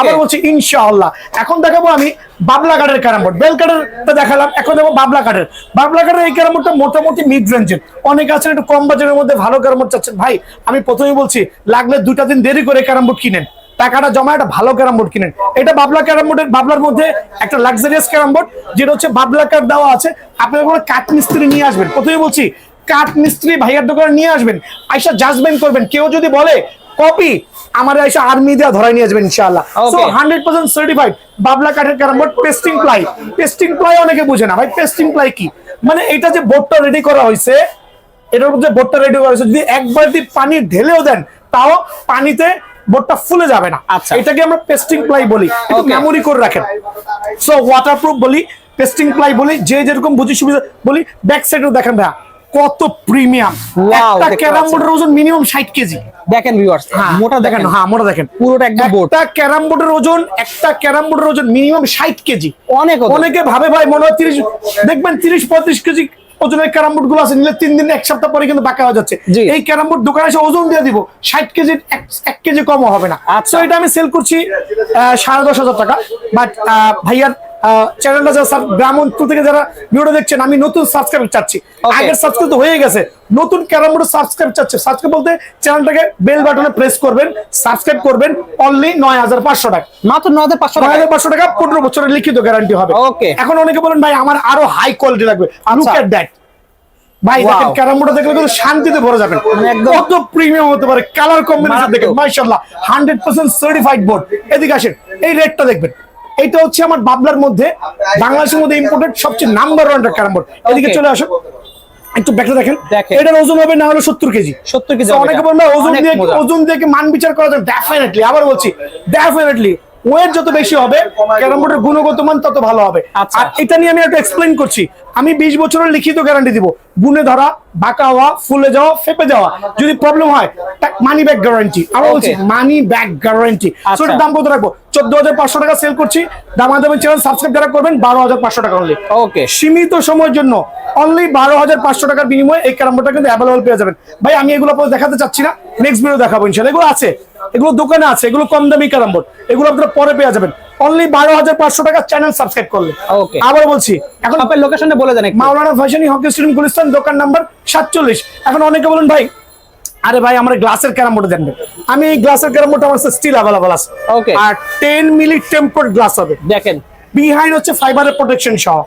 আবার বলছি ইনশাআল্লাহ। এখন দেখাবো আমি বাবলা কাঠের ক্যারাম বোর্ড। বেল কাঠেরটা দেখালাম, এখন দেবো বাবলা কাঠের। বাবলা কাঠের এই ক্যারাম বোর্ডটা মোটামুটি মিড রেঞ্জের অনেক আছেন একটু কম বাজারের মধ্যে ভালো ক্যারাম বোর্ড চাচ্ছেন। ভাই, আমি প্রথমেই বলছি, লাগলে দুটা দিন দেরি করে ক্যারাম বোর্ড কিনেন। টাকাটা জমা একটা ভালো ক্যারাম বোর্ড কিনেন। এটা বাবলা ক্যারাম বোর্ডের, বাবলার মধ্যে একটা লাক্সারিয়াস ক্যারাম বোর্ড, যেটা হচ্ছে বাবলা কাঠ দেওয়া আছে। আপনার কোনো কাঠ মিস্ত্রি নিয়ে আসবেন। প্রথমেই বলছি, কাঠ মিস্ত্রি ভাইয়ার দোকানে নিয়ে আসবেন। আইসা জাজমেন্ট করবেন। কেউ যদি বলে, কপি আমার আইসা আর্মি দেওয়া ধরাই নিয়ে আসবেন ইনশাআল্লাহ। সো. হান্ড্রেড পার্সেন্ট সার্টিফাইড বাবলা কাঠের carrom board pasting ply pasting ply অনেকে বুঝে না। ভাই পেস্টিং প্লাই কি? মানে এটা যে বোর্ডটা রেডি করা হয়েছে এটার মধ্যে বোর্ডটা রেডি করা হয়েছে যদি এক বালতি পানি ঢেলেও দেন তাও পানিতে বোর্ডটা ফুলে যাবে না। আচ্ছা। এটাকে আমরা পেস্টিং প্লাই বলি। একটু. মেমোরি করে রাখেন। সো ওয়াটারপ্রুফ বলি পেস্টিং প্লাই বলি যে যেরকম বুঝি সুবিধা বলি ব্যাক সাইডেও দেখেন ভাইয়া। কত প্রিমিয়াম? একটা ক্যারাম বোর্ডের ওজন মিনিমাম ষাট কেজি। দেখেন ভিউয়ার্স হ্যাঁ, মোটা দেখেন হ্যাঁ মোটা দেখেন। পুরোটা একদম বোর্ড একটা ক্যারাম বোর্ডের ওজন একটা ক্যারাম বোর্ডের ওজন মিনিমাম ষাট কেজি। অনেক অনেকে ভাবে ভাই মনে হয় তিরিশ দেখবেন তিরিশ পঁয়ত্রিশ কেজি ওজনের ক্যারাম বোর্ডগুলো আছে নিলে তিন দিন এক সপ্তাহ পরে কিন্তু বাঁকা হয়ে যাচ্ছে। এই ক্যারাম বোর্ড দোকানে এসে ওজন দিয়ে দিব ষাট কেজি এক কেজি কমও হবে না। আচ্ছা। এটা আমি সেল করছি সাড়ে দশ হাজার টাকা। বাট ভাইয়ার চ্যানেলটা যারা গ্রাম থেকে যারা ভিডিও দেখছেন আমি নতুন সাবস্ক্রাইব চাচ্ছি। আগের সাবস্ক্রাইব তো হয়ে গেছে। নতুন ক্যারাম বোর্ড সাবস্ক্রাইব চাচ্ছে। সাবস্ক্রাইব বলতে চ্যানেলটাকে বেল বাটনে প্রেস করবেন সাবস্ক্রাইব করবেন অনলি নয় হাজার পাঁচশো টাকা। মাত্র নয় হাজার পাঁচশো নয় হাজার পাঁচশো টাকা পনেরো বছরের লিখিত গ্যারান্টি হবে। Okay. এখন অনেকে বলেন ভাই আমার আরও হাই কোয়ালিটি লাগবে। লুক। এট দ্যাট ভাই দেখেন ক্যারাম বোর্ড দেখলে কিন্তু শান্তিতে ভরে যাবেন। মানে কত প্রিমিয়াম হতে পারে। Colour combination. দেখেন মাশাআল্লাহ। 100% সার্টিফাইড বোর্ড এদিকে আসেন এই রেটটা দেখবেন। এইটা হচ্ছে আমার বাবলার মধ্যে বাংলাদেশের মধ্যে ইম্পোর্টেড সবচেয়ে নাম্বার ওয়ান ক্যারাম বোর্ড। এদিকে চলে আসো একটু ব্যাকটা দেখেন। এটার ওজন হবে না হলো সত্তর কেজি। 70 কেজি অনেকে এটা। বলবে ওজন দিয়ে ওজন দিয়ে কি মান বিচার করা যায়? ডেফিনেটলি আবার বলছি ডেফিনেটলি ওয়েট যত বেশি হবে ক্যারাম বোর্ডের গুণগত মান তত ভালো হবে। আচ্ছা। আর এটা নিয়ে আমি একটু এক্সপ্লেইন করছি। আমি বিশ বছরের লিখিত গ্যারান্টি দিব। গুনে ধরা বাঁকা হওয়া ফুলে যাওয়া ফেপে যাওয়া। যদি প্রবলেম হয় মানি ব্যাক গ্যারান্টি আমরা বলছি মানি ব্যাক গ্যারান্টি আচ্ছা। দাম কত রাখব? চোদ্দ হাজার পাঁচশো টাকা সেল করছি। দামাদামি চ্যানেল সাবস্ক্রাইব যারা করবেন বারো হাজার পাঁচশো টাকা হলে ওকে সীমিত সময়ের জন্য অনলি বারো হাজার পাঁচশো টাকার বিনিময়ে এই ক্যারাম বোর্ডটা কিন্তু অ্যাভেলেবল পেয়ে যাবেন। ভাই আমি এগুলো দেখাতে চাচ্ছি না। নেক্সট ভিডিও দেখাবো ইনশাল্লাহ এগুলো আছে। এগুলো দোকানে আছে এগুলো কম দামি ক্যারাম বোর্ড এগুলো আপনারা পরে পেয়ে যাবেন। অনলি বারো হাজার পাঁচশো টাকা চ্যানেল সাবস্ক্রাইব করলে. আবার বলছি এখন আপনার লোকেশনটা বলে দেন মাওলানা ফ্যাশনি হকি স্টুডিয়াম গুলিস্তান দোকান নাম্বার সাতচল্লিশ। এখন অনেকে বলুন ভাই আরে ভাই আমার গ্লাসের ক্যারাম বোর্ড দেন আমি এই গ্লাসের ক্যারাম বোর্ড আমার স্টিল অ্যাভেলেবল আছে. আর টেন মিলি টেম্পার্ড গ্লাস হবে। দেখেন। বিহাইন্ড হচ্ছে ফাইবারের প্রোটেকশন সহ।